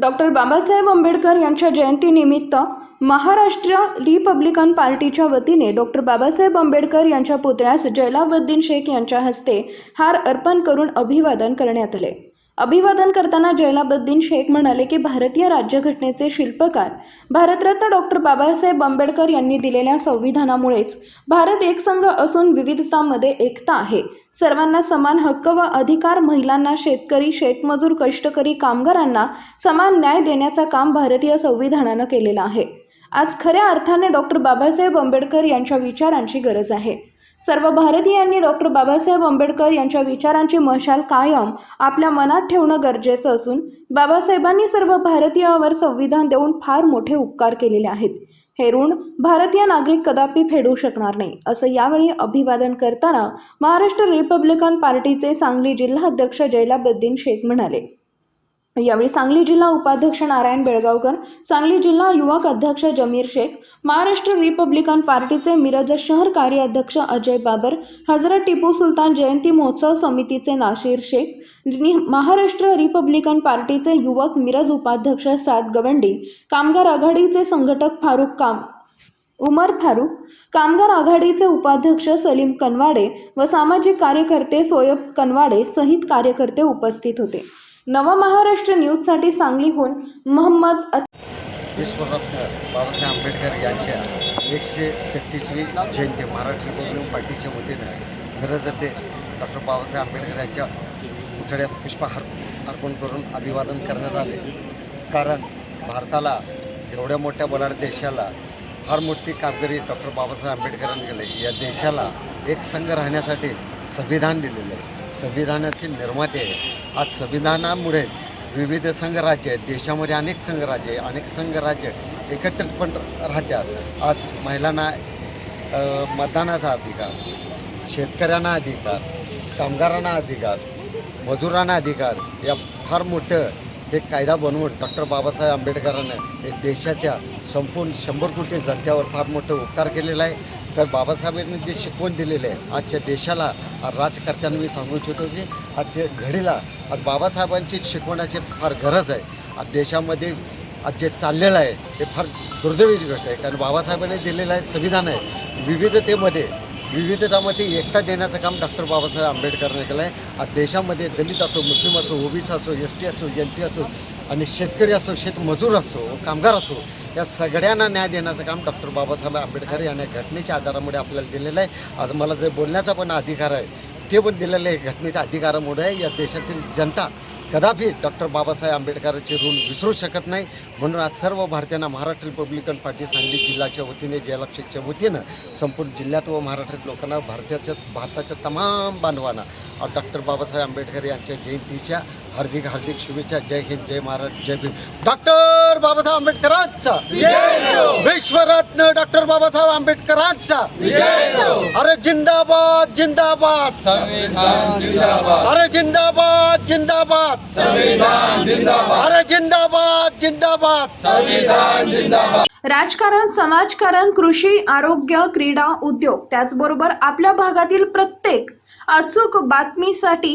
Doctor Babasaheb Ambedkar यांच्या जयंतीनिमित्त Maharashtra Republican पार्टीच्या वतीने डॉक्टर बाबासाहेब आंबेडकर यांच्या पुतळ्यास जैलाबुद्दीन शेख यांच्या हस्ते हार अर्पण करून अभिवादन करण्यात आले. अभिवादन करताना जैलाबद्दीन शेख म्हणाले की भारतीय राज्यघटनेचे शिल्पकार भारतरत्न डॉक्टर बाबासाहेब आंबेडकर यांनी दिलेल्या संविधानामुळेच भारत एकसंघ असून विविधतामध्ये एकता आहे. सर्वांना समान हक्क व अधिकार महिलांना शेतकरी शेतमजूर कष्टकरी कामगारांना समान न्याय देण्याचं काम भारतीय संविधानानं केलेलं आहे. आज खऱ्या अर्थाने डॉक्टर बाबासाहेब आंबेडकर यांच्या विचारांची गरज आहे. सर्व भारतीयांनी डॉक्टर बाबासाहेब आंबेडकर यांच्या विचारांची मशाल कायम आपल्या मनात ठेवणं गरजेचं असून बाबासाहेबांनी सर्व भारतीयावर संविधान देऊन फार मोठे उपकार केलेले आहेत. हे ऋण भारतीय नागरिक कदापि फेडू शकणार नाही असं यावेळी अभिवादन करताना महाराष्ट्र रिपब्लिकन पार्टीचे सांगली जिल्हाध्यक्ष जैलाबुद्दीन शेख म्हणाले. यावेळी सांगली जिल्हा उपाध्यक्ष नारायण बेळगावकर सांगली जिल्हा युवक अध्यक्ष जमीर शेख महाराष्ट्र रिपब्लिकन पार्टीचे मिरज शहर कार्याध्यक्ष अजय बाबर हजरत टिपू सुलतान जयंती महोत्सव समितीचे नाशिर शेख महाराष्ट्र रिपब्लिकन पार्टीचे युवक मिरज उपाध्यक्ष साद गवंडी कामगार आघाडीचे संघटक फारुख काम उमर फारूक कामगार आघाडीचे उपाध्यक्ष सलीम कनवाडे व सामाजिक कार्यकर्ते सोयब कनवाडे सहित कार्यकर्ते उपस्थित होते. नवा महाराष्ट्र न्यूजसाठी सांगलीहून मोहम्मद अत- विश्वरत्न बाबासाहेब आंबेडकर यांच्या एकशे तेहतीसवी जयंती महाराष्ट्र रिपब्लिकन पार्टीच्या वतीनं गरज येथे डॉक्टर बाबासाहेब आंबेडकर यांच्या पुतळ्यास पुष्पहार अर्पण करून अभिवादन करण्यात आले. कारण भारताला एवढ्या मोठ्या बलाढ्य देशाला फार मोठी कामगिरी डॉक्टर बाबासाहेब आंबेडकरांनी केली. या देशाला एक संघ राहण्यासाठी संविधान दिलेलं आहे. संविधानाचे निर्माते आहे आज संविधानामुळेच विविध संघराज्य आहेत देशामध्ये अनेक संघराज्य आहे अनेक संघराज्य एकत्रित पण राहतात. आज महिलांना मतदानाचा अधिकार शेतकऱ्यांना अधिकार कामगारांना अधिकार मजुरांना अधिकार या फार मोठं हे कायदा बनवून डॉक्टर बाबासाहेब आंबेडकरांनी हे देशाच्या संपूर्ण शंभर कोटी जनतेवर फार मोठं उपकार केलेला आहे. तर बाबासाहेबांनी जे शिकवण दिलेलं आहे आजच्या देशाला राजकर्त्यांना मी सांगू इच्छितो की आजच्या घडीला आज बाबासाहेबांची शिकवण्याची फार गरज आहे. आज देशामध्ये आज जे चाललेलं आहे ते फार दुर्दैवीची गोष्ट आहे. कारण बाबासाहेबांनी दिलेलं आहे संविधान आहे. विविधतेमध्ये विविधतामध्ये एकता देण्याचं काम डॉक्टर बाबासाहेब आंबेडकरने केलं आहे. आज देशामध्ये दलित असो मुस्लिम असो ओबीसी असो एस टी असो एन टी असो आणि शेतकरी असो शेतमजूर असो कामगार असो या सगळ्यांना न्याय देण्याचं काम डॉक्टर बाबासाहेब आंबेडकर यांनी घटनेच्या आधारामुळे आपल्याला दिलेलं आहे. आज मला जे बोलण्याचा पण अधिकार आहे ते पण दिलेलं आहे. घटनेच्या अधिकारामुळे या देशातील जनता कदापि डॉक्टर बाबासाहेब आंबेडकरांचे ऋण विसरू शकत नाही. म्हणून आज सर्व भारतीयांना महाराष्ट्र रिपब्लिकन पार्टी सांगली जिल्ह्याच्या वतीने जयलक्षेच्या वतीनं संपूर्ण जिल्ह्यात व महाराष्ट्रात लोकांना भारताच्या भारताच्या तमाम बांधवांना डॉक्टर बाबासाहेब आंबेडकर यांच्या जयंतीच्या हार्दिक हार्दिक शुभेच्छा. जय हिंद जय महाराज जय भीम. डॉक्टर बाबासाहेब आंबेडकरांचा. विश्वरत्न डॉक्टर बाबासाहेब आंबेडकरांचा. अरे जिंदाबाद जिंदाबाद. जिंदाबाद अरे जिंदाबाद जिंदाबाद. अरे जिंदाबाद जिंदाबाद जिंदाबाद. राजकारण समाजकारण कृषी आरोग्य क्रीडा उद्योग त्याचबरोबर आपल्या भागातील प्रत्येक अचूक बातमीसाठी